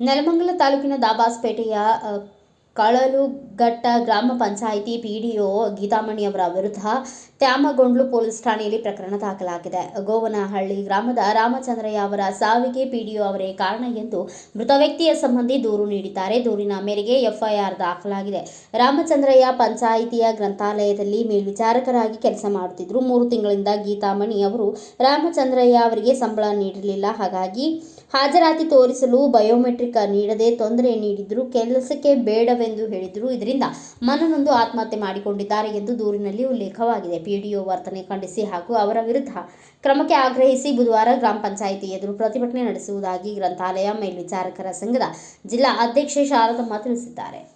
ನೆಲಮಂಗಲ ತಾಲೂಕಿನ ದಾಬಾಸ್ಪೇಟೆಯ ಕಳಲುಘಟ್ಟ ಗ್ರಾಮ ಪಂಚಾಯಿತಿ ಪಿಡಿಓ ಗೀತಾಮಣಿ ಅವರ ವಿರುದ್ಧ ತ್ಯಾಮಗೊಂಡ್ಲು ಪೊಲೀಸ್ ಠಾಣೆಯಲ್ಲಿ ಪ್ರಕರಣ ದಾಖಲಾಗಿದೆ. ಗೋವನಹಳ್ಳಿ ಗ್ರಾಮದ ರಾಮಚಂದ್ರಯ್ಯ ಅವರ ಸಾವಿಗೆ ಪಿಡಿಒ ಅವರೇ ಕಾರಣ ಎಂದು ಮೃತ ವ್ಯಕ್ತಿಯ ಸಂಬಂಧಿ ದೂರು ನೀಡಿದ್ದಾರೆ. ದೂರಿನ ಮೇರೆಗೆ ಎಫ್ಐಆರ್ ದಾಖಲಾಗಿದೆ. ರಾಮಚಂದ್ರಯ್ಯ ಪಂಚಾಯಿತಿಯ ಗ್ರಂಥಾಲಯದಲ್ಲಿ ಮೇಲ್ವಿಚಾರಕರಾಗಿ ಕೆಲಸ ಮಾಡುತ್ತಿದ್ದರು. ಮೂರು ತಿಂಗಳಿಂದ ಗೀತಾಮಣಿ ಅವರು ರಾಮಚಂದ್ರಯ್ಯ ಅವರಿಗೆ ಸಂಬಳ ನೀಡಲಿಲ್ಲ. ಹಾಗಾಗಿ ಹಾಜರಾತಿ ತೋರಿಸಲು ಬಯೋಮೆಟ್ರಿಕ್ ನೀಡದೆ ತೊಂದರೆ ನೀಡಿದ್ರು ಕೆಲಸಕ್ಕೆ ಬೇಡವೆಂದು ಹೇಳಿದ್ರು. ಇದರಿಂದ ಮನನೊಂದು ಆತ್ಮಹತ್ಯೆ ಮಾಡಿಕೊಂಡಿದ್ದಾರೆ ಎಂದು ದೂರಿನಲ್ಲಿ ಉಲ್ಲೇಖವಾಗಿದೆ. ಪಿಡಿಒ ವರ್ತನೆ ಖಂಡಿಸಿ ಹಾಗೂ ಅವರ ವಿರುದ್ಧ ಕ್ರಮಕ್ಕೆ ಆಗ್ರಹಿಸಿ ಬುಧವಾರ ಗ್ರಾಮ ಪಂಚಾಯಿತಿ ಎದುರು ಪ್ರತಿಭಟನೆ ನಡೆಸುವುದಾಗಿ ಗ್ರಂಥಾಲಯ ಮೇಲ್ವಿಚಾರಕರ ಸಂಘದ ಜಿಲ್ಲಾ ಅಧ್ಯಕ್ಷೆ ಶಾರದಮ್ಮ ತಿಳಿಸಿದ್ದಾರೆ.